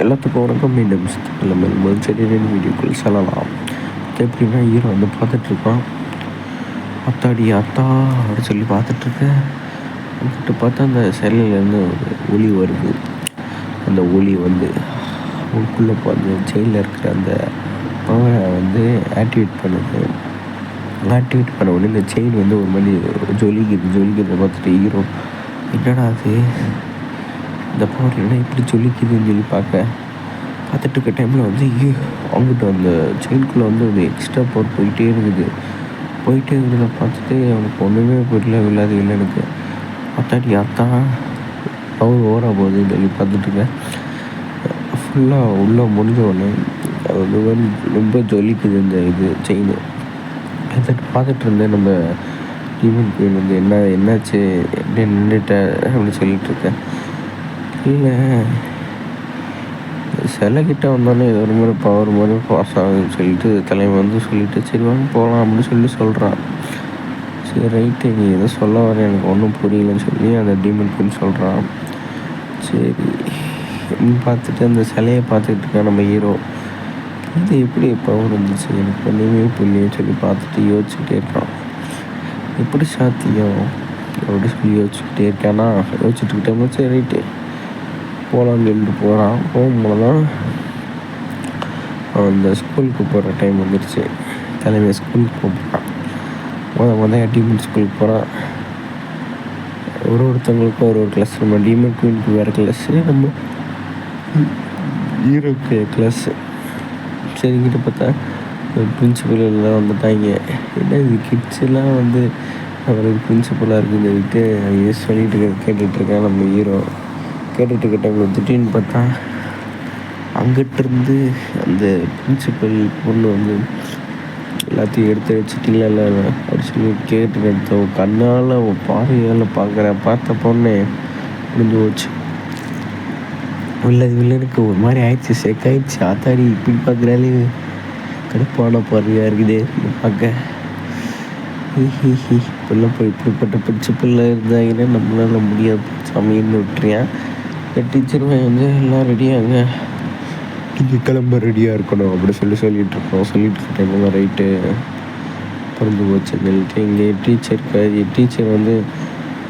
எல்லாத்துக்கும் வணக்கம். மீண்டும் சித்திக்கிழமை முதல் செடியின் வீடியோக்குள் செல்லலாம். எப்படின்னா ஹீரோ வந்து பார்த்துட்ருக்கான். அத்தாடி அத்தா அப்படின்னு சொல்லி பார்த்துட்ருக்கேன் வந்துட்டு பார்த்தா அந்த சிலையிலேருந்து ஒரு ஒளி வருது. அந்த ஒளி வந்து உங்களுக்குள்ளே அந்த ஜெயிலில் இருக்கிற அந்த பவரை வந்து ஆக்டிவேட் பண்ணுது. ஆக்டிவேட் பண்ண உடனே இந்த செயின் வந்து ஒரு மாதிரி ஜொலிக்குது ஜொலிக்கிறத பார்த்துட்டு ஹீரோ என்னடா அது? இந்த பவர் என்ன இப்படி ஜொலிக்குதுன்னு சொல்லி பார்க்க பார்த்துட்டு இருக்க டைமில் வந்து ஐயோ அவங்ககிட்ட அந்த செயின்குள்ளே வந்து ஒரு எக்ஸ்ட்ரா பவர் போயிட்டே இருக்குது. போயிட்டே இருந்ததை பார்த்துட்டு அவனுக்கு ஒன்றுமே புரியல வில்லாதவீங்கள எனக்கு. அத்தாடி அத்தான் பவர் ஓரா போகுதுன்னு சொல்லி பார்த்துட்ருக்கேன் ஃபுல்லாக உள்ளே முடிஞ்ச உடனே அது வந்து ரொம்ப ஜொலிக்குது இந்த இது செயின் பார்த்துட்டு பார்த்துட்டு இருந்தேன் நம்ம டீமன் பெயின் வந்து என்ன என்னாச்சு? எப்படி நின்றுட்ட அப்படின்னு சொல்லிட்டு இருக்கேன் இல்லை. சிலைக்கிட்ட வந்தோடனே ஏதோ ஒரு மாதிரி பவர் மாதிரி பாஸ் ஆகுதுன்னு சொல்லிட்டு தலைமை வந்து சொல்லிட்டு சரி வாங்க போகலாம் அப்படின்னு சொல்லி சொல்கிறான் சரி ரைட்டு நீ எதோ சொல்ல வர எனக்கு ஒன்றும் புரியலன்னு சொல்லி அந்த டீமன் குயின் சொல்கிறான் சரி பார்த்துட்டு அந்த சிலையை பார்த்துக்கிட்டு இருக்கான் நம்ம ஹீரோ இது எப்படி பவர் இருந்துச்சு? எனக்கு ஒன்றுமே புரியும் சொல்லி பார்த்துட்டு யோசிச்சுட்டே இருக்கான். எப்படி சாத்தியம்? அப்படி சொல்லி யோசிச்சுக்கிட்டே இருக்கானா? யோசிச்சுட்டு இருக்கிட்டே சரி ரைட்டு போகலான்னு சொல்லிட்டு போகிறான் போகும்போது தான் அந்த ஸ்கூலுக்கு போகிற டைம் வந்துடுச்சு தலைமை ஸ்கூலுக்கு போகிறான் முத முத டிமெண்ட் ஸ்கூலுக்கு போகிறான் ஒரு ஒருத்தவங்களுக்கும் ஒரு ஒரு கிளாஸ் நம்ம டிமெண்ட் குயினுக்கு வேறு கிளாஸு நம்ம ஹீரோக்கு கிளாஸு சரிங்கிட்ட பார்த்தா பிரின்சிபல் எல்லாம் வந்துட்டாங்க. என்ன இது கிட்ஸ் எல்லாம் வந்து அவருக்கு பிரின்சிபலாக இருக்குன்னு சொல்லிட்டு எஸ் சொல்லிட்டு இருக்க கேட்டுட்ருக்கேன் நம்ம ஹீரோ கேட்டுட்டு இருக்க திடீர்னு பார்த்தா அங்கிட்டிருந்து அந்த பிரின்சிபல் பொண்ணு வந்து எல்லாத்தையும் எடுத்து வச்சுட்டீங்களா இல்லை அப்படி சொல்லி கேட்டு எடுத்த கண்ணால் பார்வையால் பார்க்குற பார்த்த பொண்ணே முடிஞ்சு போச்சு. வில்லன் வில்லனுக்கு ஒரு மாதிரி ஆயிடுச்சு செக் ஆயிடுச்சு. ஆத்தாடி இப்படி பார்க்குறாலே கடுப்பான பார்வையாக இருக்குது பார்க்க. இப்பெல்லாம் போய் இப்படிப்பட்ட பிரின்சிபலில் இருந்தாங்கன்னா நம்மளால முடியாது. சாமின்னு விட்டுறியான் இந்த டீச்சர் வந்து எல்லாம் ரெடியாங்க நீங்கள் கிளம்ப ரெடியாக இருக்கணும் அப்படி சொல்லி சொல்லிகிட்டு இருக்கோம் சொல்லிட்டு இருக்கேன் ரைட்டு பிறந்து போச்சுன்னு சொல்லிட்டு இங்கே டீச்சருக்கு டீச்சர் வந்து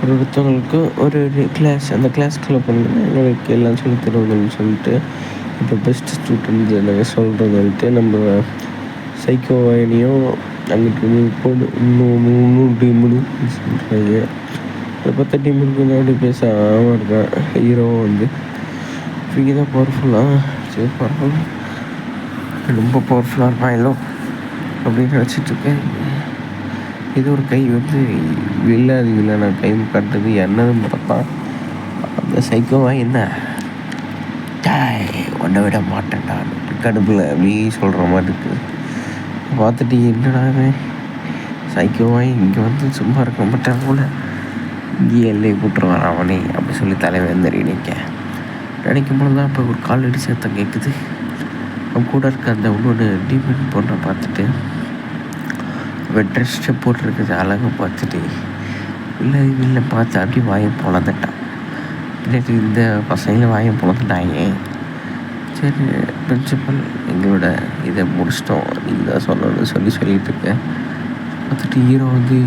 ஒரு ஒருத்தவங்களுக்கு ஒரு கிளாஸ் அந்த கிளாஸ்க்குள்ளே போனீங்கன்னா எங்களுக்கு எல்லாம் சொல்லி தருவாங்கன்னு சொல்லிட்டு இப்போ பெஸ்ட் ஸ்டூடெண்ட் நாங்கள் சொல்கிறோம் நம்ம சைக்கோ வாயினியும் அங்கிட்டு போடு இன்னும் மூணு டீமுன்னு சொல்கிறாங்க அதை பார்த்தா டீமுக்கு முன்னாடி பேச இருக்கேன் இருக்கான் ஹீரோ வந்து. ஃப்ரீ தான் பவர்ஃபுல்லாக சரி பரவாயில்ல. ரொம்ப பவர்ஃபுல்லாக இருப்பான் எல்லோ அப்படின்னு நினச்சிட்டு இருக்கேன். இது ஒரு கை வந்து வில்லாது நான் கை காட்டுறது என்னதுன்னு பார்த்தா அந்த சைக்கோவா என்ன? டாய் உன்னை விட மாட்டேன்டா கடுப்பில் அப்படி சொல்கிற மாதிரி இருக்குது பார்த்துட்டு என்னடா சைக்கோவாய் இங்கே வந்து சும்மா இருக்க மாட்டேன் போல. இங்கேயே எல்லையை கூட்டுருவான் அவனே அப்படி சொல்லி தலைவன் வந்து நினைக்க நினைக்கும் போது தான் இப்போ ஒரு காலடி சேர்த்தம் கேட்குது. அவன் கூட இருக்க அந்த இன்னொன்று டீமன் பொண்ணை பார்த்துட்டு அவன் ட்ரெஸ்ஸை போட்டிருக்கிறது அழகாக பார்த்துட்டு இல்லை இல்லை பார்த்து அப்படியே வாயை பொழந்துட்டான். பின்னாடி இந்த பசங்களும் வாயை பொழந்துட்டாங்க சரி பிரின்சிபல் எங்களோட இதை முடிச்சிட்டோம் நீங்கள் தான் சொல்லணும்னு சொல்லி சொல்லிகிட்டு இருக்கேன் பார்த்துட்டு ஹீரோ வந்து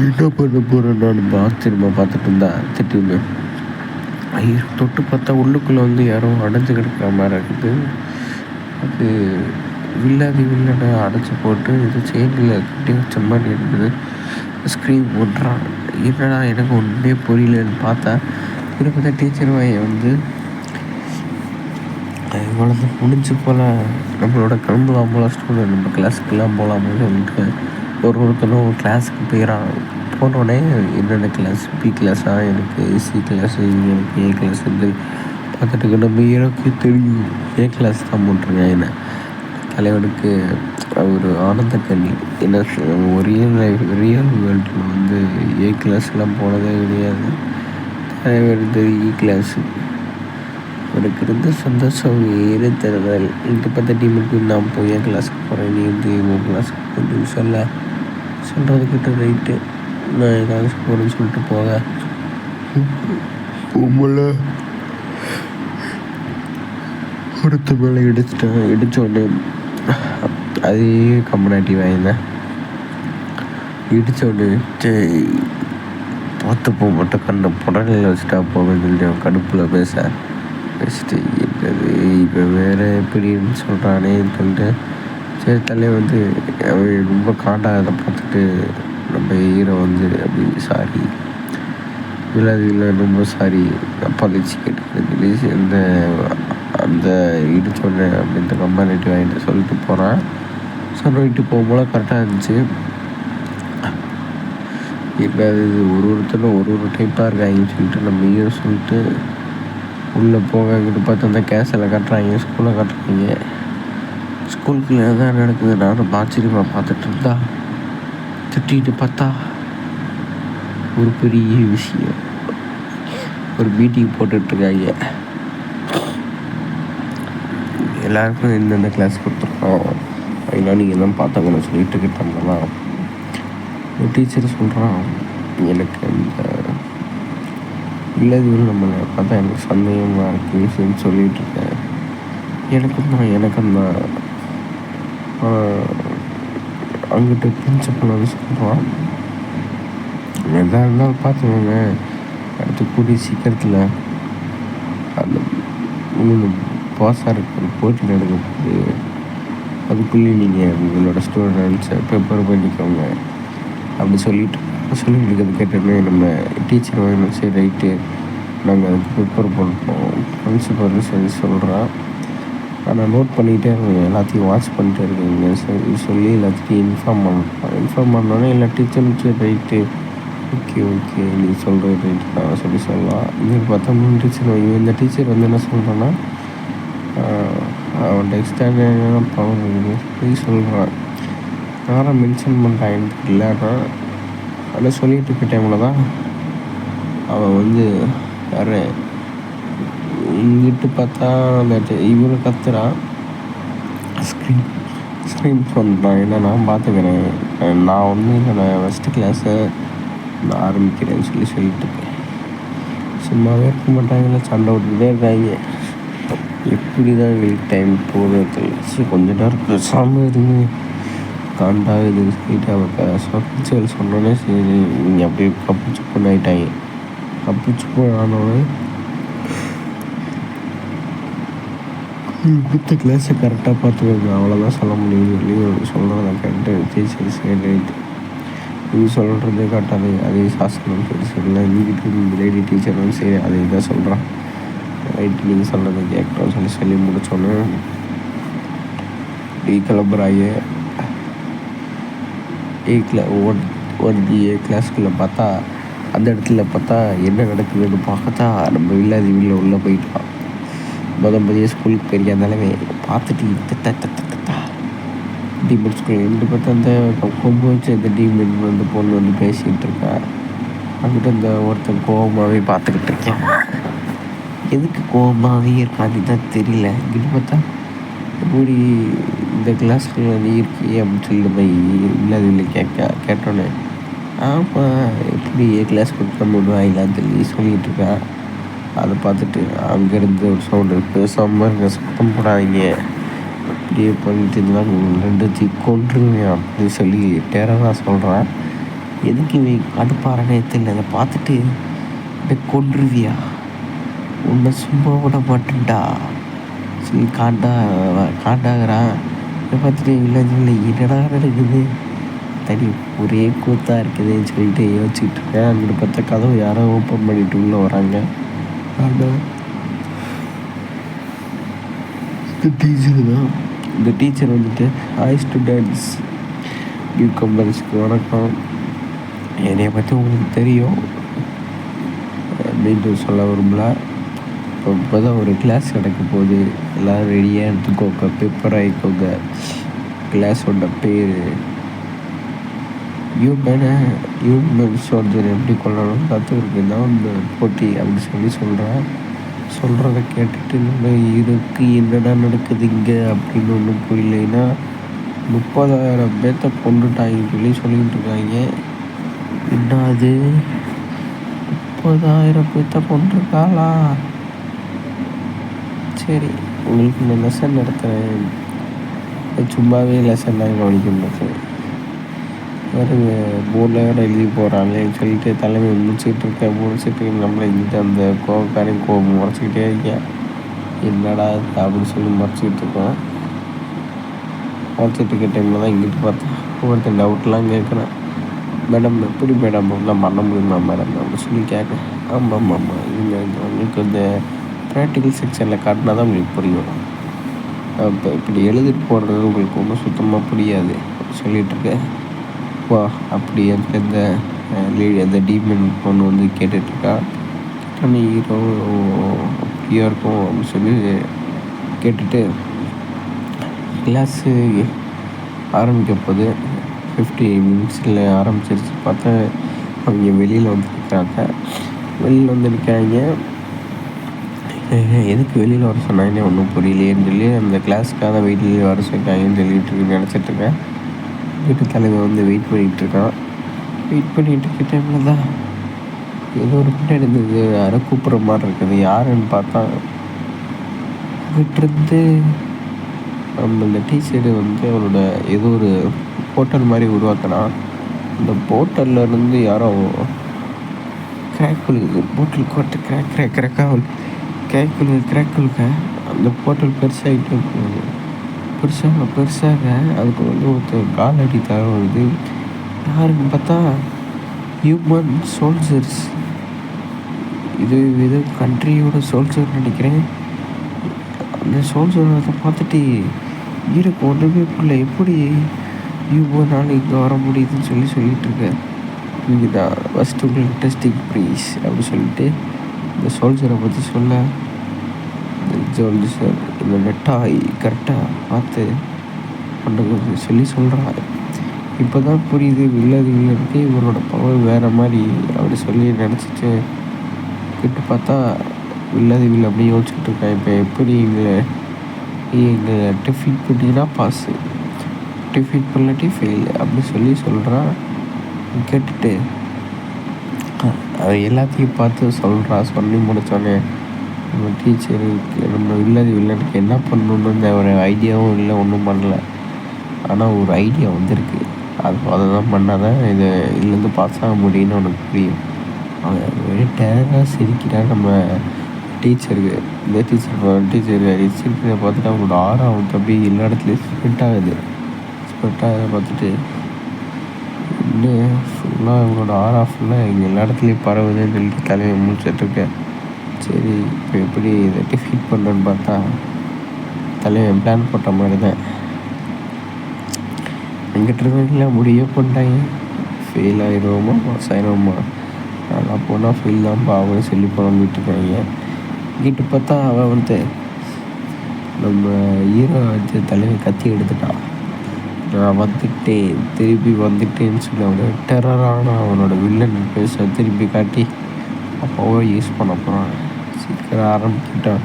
என்ன பண்ண போகிறேன் நான் திரும்ப பார்த்துட்டு இருந்தா திடீர்னு ஐயோ தொட்டு பார்த்தா உள்ளுக்குள்ளே வந்து யாரோ அடைஞ்சு கிடக்கிற மாதிரி இருக்குது. அது வில்லாதி வில்லனை அடைச்சி போட்டு இது செயினில் கட்டி வச்ச மாதிரி இருக்குது. ஸ்க்ரீன் போட்டுறான் என்னடா எனக்கு ஒன்றுமே புரியலன்னு பார்த்தா இதை பார்த்தா டீச்சர் வாயை வந்து இவ்வளோ முடிஞ்சு போல் நம்மளோட கிளம்பலாம் போல ஸ்டூடெண்ட் நம்ம கிளாஸுக்கெல்லாம் போகலாம்னு சொல்லிட்டு ஒரு ஒருத்தரும் கிளாஸுக்கு போயிடறான் போனோடனே என்னென்ன கிளாஸ் பி கிளாஸா எனக்கு சி கிளாஸு எனக்கு ஏ கிளாஸ் வந்து பார்த்துட்டு நம்ம எனக்கு தெரியும். ஏ கிளாஸ் தான் போட்டிருக்கேன் என்ன? தலைவனுக்கு ஒரு ஆனந்த கண்ணி என்ன ரியல் லைஃப் ரியல் வேர்ல்டில் வந்து ஏ கிளாஸ்லாம் போனதே கிடையாது. தலைவர் இ கிளாஸு எனக்கு இருந்த சந்தோஷம் ஏறு தருதல். இங்கே பார்த்த டீமுக்கு நான் போய் என் கிளாஸுக்கு போகிறேன் நீ வந்து உன் கிளாஸுக்கு போன்னு சொல்ல. சொல்கிறது கிட்ட ரைட்டு நான் என் போகிறேன்னு சொல்லிட்டு போக. உங்களை ஒருத்த மேலே இடிச்சிட்டேன் இடிச்ச உடனே அதே கம்பனாட்டி வாங்கினேன் இடிச்ச உடனே சரி பார்த்து போக மட்டும் கண்ணை புடலில் வச்சுட்டா போவேன்னு சொல்லி அவன் கடுப்பில் பேச பேசிட்டு என்னது இப்போ வேறு எப்படின்னு சொல்கிறானே சொல்லிட்டு சரி தலையை வந்து அவன் ரொம்ப காண்டாக பார்த்துட்டு நம்ம ஹீரோ வந்து அப்படி சாரி விழாதியில் ரொம்ப சாரி அப்பாலஜி கேட்டுக்கிறது சொல்லி இந்த அந்த இடிச்சோடனே அப்படின்ற கம்பானிட்டி வாங்கிட்டு சொல்லிட்டு போகிறான் சொல்லிட்டு போகும்போது கரெக்டாக இருந்துச்சு. இப்போ அது ஒரு ஒருத்தரும் ஒரு ஒரு டைப்பாக இருக்காங்கன்னு சொல்லிட்டு நம்ம ஹீரோ சொல்லிட்டு உள்ளே போக பார்த்து அந்த கேஸில் கட்டுறாங்க ஸ்கூலில் கட்டுறாங்க. ஸ்கூலுக்குள்ளே தான் நடக்குது. நானும் ஆச்சரியமாக பார்த்துட்டு இருந்தா. திட்டிட்டு பார்த்தா ஒரு பெரிய விஷயம். ஒரு மீட்டிங் போட்டுட்ருக்காங்க. எல்லாருக்கும் எந்தெந்த கிளாஸ் கொடுத்துருக்கோம். அதெல்லாம் நீங்கள் தான் பார்த்தாங்கன்னு சொல்லிட்டு இருக்கிட்டாங்களா ஒரு டீச்சர் சொல்கிறான் எனக்கு அந்த இல்லது நம்மளை பார்த்தா எனக்கு சந்தேகமாக இருக்குன்னு சொல்லிட்டு இருக்கேன். எனக்கும் தான் எனக்கும் தான். அவங்ககிட்ட பிரின்சிபல் வந்து சொல்கிறான் எதாக இருந்தாலும் பார்த்துக்கோங்க. அடுத்து கூடிய சீக்கிரத்தில் அந்த மூணு பாஸாக இருக்கிற போட்டி நடக்க போகுது அதுக்குள்ளேயே நீங்கள் உங்களோட ஸ்டூடெண்ட்ஸை ப்ரிப்பேர் பண்ணிக்கோங்க அப்படி சொல்லிட்டு சொல்லிட்டு இருக்கிறது கேட்டோன்னே நம்ம டீச்சர் வேணும் சரி ரைட்டு நாங்கள் அதுக்கு ப்ரிப்பேர் பண்ணுறோம் பிரின்சிபல் சரி சொல்கிறான் ஆனால் நோட் பண்ணிகிட்டே இருக்கேன் எல்லாத்தையும் வாட்ச் பண்ணிட்டே இருக்கீங்க. சரி சொல்லி எல்லாத்தையும் இன்ஃபார்ம் பண்ணுறோம் இன்ஃபார்ம் பண்ணோன்னே எல்லா டீச்சரும் ரைட்டு ஓகே ஓகே நீ சொல்கிற ரைட்டு நான் சொல்லி சொல்லலாம். இது பார்த்தா மூணு டீச்சர் இந்த டீச்சர் வந்து என்ன சொல்கிறேன்னா அவன் எக்ஸ்ட்ரா பவர் போய் சொல்கிறான் யாரை மென்ஷன் பண்ணுறான் இல்லைன்னா ஆனால் சொல்லிகிட்டு இருக்க டைமில் தான் அவன் வந்து வேறு இங்கிட்டு பார்த்தா அந்த இவரு கத்துறா ஸ்க்ரீன் ஸ்க்ரீன் பண்ணுறான் ஏன்னா நான் பார்த்துக்கிறேன் நான் வந்து என்னோடய ஃபஸ்ட்டு கிளாஸை நான் ஆரம்பிக்கிறேன்னு சொல்லி சொல்லிட்டு இருக்கேன் சும்மாவே இருக்க மாட்டாங்க சண்டை விட்டுக்கிட்டே இருக்காங்க எப்படி தான் எங்களுக்கு டைம் போகிறது சரி கொஞ்ச நேரம் பேசாமல் இருங்க இது சொல்லிட்டு அவள் சொல் சொன்னோன்னே சரி நீங்கள் அப்படியே கப்பு சுப்பு கப்பிச்சு கப்பு ஆனோடனே கொடுத்த கிளாஸை கரெக்டாக பார்த்துக்கோங்க. அவ்வளோதான் சொல்ல முடியும் சொல்லி சொல்கிறத கேட்டு டீச்சர் சரி நீ சொல்கிறதே காட்டாது அதே சாஸ்திரம் சொல்லி சொல்லல வீட்டுக்கு இந்த லேடி டீச்சரும் சரி அதே தான் சொல்கிறான் ரைட்டு நீங்கள் சொல்கிறத கேட்குறோம் சொல்லி சொல்லி முடிச்சோன்னே டீ கிளம்புறாங்க ஏ கிளா ஒன் ஒன் ஏ கிளாஸ்க்குள்ளே பார்த்தா அந்த இடத்துல பார்த்தா என்ன நடக்குதுன்னு பார்த்தா நம்ம இல்லாத வீட்டில் உள்ளே போயிட்டான். முத முதல் ஸ்கூலுக்கு போயிருக்காந்தாலுமே பார்த்துட்டு டீமன் ஸ்கூல் ரெண்டு பார்த்தா அந்த கொம்பு வச்சு அந்த டீமன் வந்து பொண்ணு வந்து பேசிகிட்டு இருக்கா. அங்கிட்ட அந்த ஒருத்தன் கோபமாகவே பார்த்துக்கிட்டு இருக்கேன் எதுக்கு கோபமாகவே இருக்கான்னு தான் தெரியல. இங்கிட்டு பார்த்தா எப்படி இந்த கிளாஸ்க்குள்ள நீ இருக்கியே அப்படின்னு சொல்லி போய் இல்லாத இல்லை கேட்க கேட்டோன்னே ஆமாம் எப்படி ஏ கிளாஸ் முடியும் இல்லைன்னு சொல்லி சொல்லிகிட்டு இருக்கா. அதை பார்த்துட்டு அங்கேருந்து ஒரு சவுண்டு பேசாமல் இருங்க சத்தம் போடாதீங்க. அப்படியே பண்ணிட்டு இருந்தால் ரெண்டுத்தையும் கொண்டுருவேன் அப்படின்னு சொல்லி டேரராக சொல்கிறேன் எதுக்கு இவை கடுப்பாரனே தெரியல அதை பார்த்துட்டு இப்படி கொன்றுவியா? உன்னை சும்மா விட மாட்டேன்டா. சொல்லி காண்டா காண்டாகிறான். இதை பார்த்துட்டு இல்லை இல்லை என்னடா நடக்குது? தனி ஒரே கூத்தாக இருக்குதுன்னு சொல்லிட்டு யோசிச்சுட்டு இருக்கேன். அங்கிட்டு பார்த்தா கதவு யாரோ ஓப்பன் பண்ணிட்டு உள்ளே வராங்க. ஆனால் இந்த டீச்சர் தான் இந்த டீச்சர் வந்துட்டு ஹாய் ஸ்டூடெண்ட்ஸ் நியூ கம்பர்ஸ்க்கு வணக்கம். என்னைய பற்றி உங்களுக்கு தெரியும். மீண்டும் சொல்ல விரும்பல. இப்போ இப்போ தான் ஒரு கிளாஸ் நடக்க போகுது. எல்லோரும் ரெடியாக எடுத்துக்கோங்க பேப்பர் ஆகிக்கோங்க கிளாஸோட பேர் ஹியூமனை ஹியூமன் சோல்ஜர் எப்படி கொள்ளணும் கற்றுக்கிறது தான் இந்த போட்டி அப்படின்னு சொல்லி சொல்கிறேன் சொல்கிறத கேட்டுட்டு நம்ம இருக்கு என்னடா நடக்குது இங்கே அப்படின்னு ஒன்றும் புரியலைன்னா முப்பதாயிரம் பேர்த்த கொண்டுட்டாங்கன்னு சொல்லி சொல்லிக்கிட்டு இருக்காங்க. என்ன அது? முப்பதாயிரம் பேர்த்த கொண்டிருக்காளா? சரி உங்களுக்கு இந்த லெசன் நடத்துகிறேன் சும்மாவே லெசன் தான் கவனிக்கணும் வேறு போர்டில் வேறு எழுதி போகிறாங்களேன்னு சொல்லிட்டு தலைமை முடிச்சுக்கிட்டு இருக்கேன் முடிச்சுட்டு நம்மளை இங்கிட்ட அந்த கோபக்காரையும் கோபம் முறைச்சிக்கிட்டே இருக்கேன் என்னடா அப்படின்னு சொல்லி முறைச்சிக்கிட்டு இருக்கோம் முறைச்சிட்டு இருக்க டைமில் தான் இங்கிட்டு பார்த்தேன் ஒருத்தர் டவுட்லாம் கேட்குறேன். மேடம் எப்படி மேடம் அப்படிலாம் பண்ண முடியுமா மேடம் அப்படின்னு சொல்லி கேட்குறேன். ஆமாம் ஆமாம் ஆமாம் இங்கே உங்களுக்கு இந்த ப்ராக்டிக்கல் செக்ஷனில் காட்டினா தான் உங்களுக்கு புரியும். இப்போ இப்படி எழுதிட்டு போடுறது உங்களுக்கு ஒன்றும் சுத்தமாக புரியாது. சொல்லிகிட்ருக்கேன் வா அப்படி அந்த லேடி அந்த டீமன் பொண்ணு வந்து கேட்டுட்ருக்கா. நீ ஹீரோ அப்படியா இருக்கும் அப்படின்னு சொல்லி கேட்டுட்டு கிளாஸு ஆரம்பிக்க போது ஃபிஃப்டி மினிட்ஸில் ஆரம்பிச்சிருச்சு. பார்த்தா அவங்க வெளியில் வந்துருக்காங்க வெளியில் வந்துருக்காங்க எதுக்கு வெளியில் வர சொன்னாங்கன்னே ஒன்றும் புரியலையேன்னு சொல்லி அந்த கிளாஸ்க்காக வெயிட்லேயே வர சொன்னாங்கன்னு சொல்லிட்டு நினச்சிட்ருக்கேன் வீட்டு தலைவர் வந்து வெயிட் பண்ணிகிட்ருக்கான் வெயிட் பண்ணிகிட்டு இருக்க டைமில் தான் ஏதோ ஒரு பின்னாடி இருந்தது. யாரோ கூப்பிட்ற மாதிரி இருக்குது. யாருன்னு பார்த்தா விட்டுருந்து நம்ம இந்த டீச்சரு வந்து அவரோட ஏதோ ஒரு போர்ட்டல் மாதிரி உருவாக்கினா அந்த போர்ட்டல்லேருந்து யாரோ கிராக் விழுகுது போர்ட்டல் கோட்டை கிராக் கிராக் கிராக்காக கிராக் விழுகு கிராக் அந்த போர்ட்டல் பெருசாகிட்டு போகுது. பெருசாக பெருசாக அதுக்கு வந்து ஒருத்தர் கால் அடி தர வருது யாருன்னு பார்த்தா ஹியூமன் சோல்ஜர்ஸ் இது இது கண்ட்ரியோட சோல்ஜர் நினைக்கிறேன். அந்த சோல்ஜர் பார்த்துட்டு ஈரக்கு ஒன்றுமே புரியல. எப்படி ஹியூமனால் இங்கே வர முடியுதுன்னு சொல்லி சொல்லிகிட்ருக்கேன் இருக்கேன் இங்கே தான் ஃபஸ்ட்டு உங்களுக்கு இன்ட்ரெஸ்டிங் ப்ரைஸ் அப்படின்னு சொல்லிட்டு இந்த சோல்ஜரை பற்றி சொல்ல ஜோல்ஜி இந்த நெட்டாய் கரெக்டாக பார்த்து பண்ணுறது சொல்லி சொல்கிறாரு இப்போ தான் புரியுது வில்லதிகளுக்கு இவரோட பவர் வேறு மாதிரி அப்படி சொல்லி நினச்சிட்டு கிட்ட பார்த்தா வில்லதிகள் அப்படி யோசிச்சுட்டு இருக்கேன் இப்போ எப்படி எங்களை எங்களை டிஃபிட் பண்ணிங்கன்னா பாஸு டிஃபிட் பண்ணலாட்டி ஃபெயில் அப்படி சொல்லி சொல்கிறான் கேட்டுட்டு எல்லாத்தையும் பார்த்து சொல்கிறான் சொல்லி முடித்தோன்னே நம்ம டீச்சருக்கு நம்ம வில்லது வில்லனுக்கு என்ன பண்ணணுன்னு ஒரு ஐடியாவும் இல்லை ஒன்றும் பண்ணல. ஆனால் ஒரு ஐடியா வந்திருக்கு. அது அதை தான் பண்ணால் தான் இது இதுலேருந்து பாஸ் ஆக முடியும்னு உனக்கு புரியும். அவன் டேராக சிரிக்கிறா நம்ம டீச்சருக்கு இந்த டீச்சர் டீச்சர் சிரிக்கிறத பார்த்துட்டு அவங்களோட ஆறாம் வந்து அப்படியே எல்லா இடத்துலையும் ஸ்ப்ரெட் ஆகுது. ஸ்ப்ரெட் ஆகுத பார்த்துட்டு இன்னும் ஃபுல்லாக இவங்களோட ஆறா ஃபுல்லாக எங்கள் எல்லா இடத்துலையும் பரவுதுன்னு சொல்லிட்டு தலையை முடிச்சிட்ருக்கேன் சரி இப்போ எப்படி இதை டிஃபீட் பண்ணுறேன்னு பார்த்தா தலைவன் பிளான் போட்ட மாதிரி தான் எங்கிட்ட இருக்கவங்களாம் முடிய பண்ணிட்டாங்க ஃபெயில் ஆகிடுவோமா பாஸ் ஆகிடுவோமா நான் போனால் ஃபெயில் தான் அவனே சொல்லி புலம்பிட்டு இருக்காங்க இங்கிட்டு பார்த்தா அவன் வந்து நம்ம ஹீரோ வந்து தலைவன் கத்தி எடுத்துட்டான் நான் வந்துட்டேன் திருப்பி வந்துட்டேன்னு சொல்லி அவனோட டெரரான அவனோட வில்லன் பேச திருப்பி காட்டி அப்போவே யூஸ் பண்ண போகிறான் சீக்கிரம் ஆரம்பிக்கிட்டான்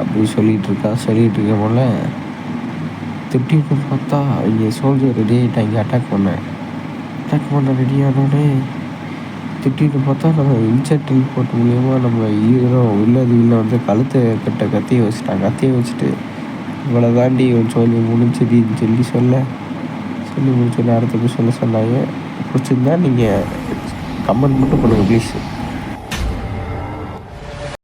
அப்படி சொல்லிகிட்டு இருக்கா சொல்லிகிட்டு இருக்க போல திட்டிட்டு பார்த்தா இங்கே சோல்ஜர் ரெடி ஆகிட்டாங்க அட்டாக் பண்ண. அட்டாக் பண்ண ரெடி ஆனோடனே திட்டிட்டு பார்த்தா நம்ம இன்சென்டில் போட்டு மூலியமாக நம்ம ஹீரோ வில்லது வில்ல வந்து கழுத்தை கட்ட கத்தியை வச்சுட்டாங்க கத்தியை வச்சுட்டு இவ்வளோ தாண்டி சொல்லி முடிஞ்சதுன்னு சொல்லி சொல்ல சொல்லி முடிச்ச நேரத்துக்கு சொல்ல சொன்னாங்க பிடிச்சிருந்தா நீங்கள் கமெண்ட் மட்டும் பண்ணுங்கள் ப்ளீஸ்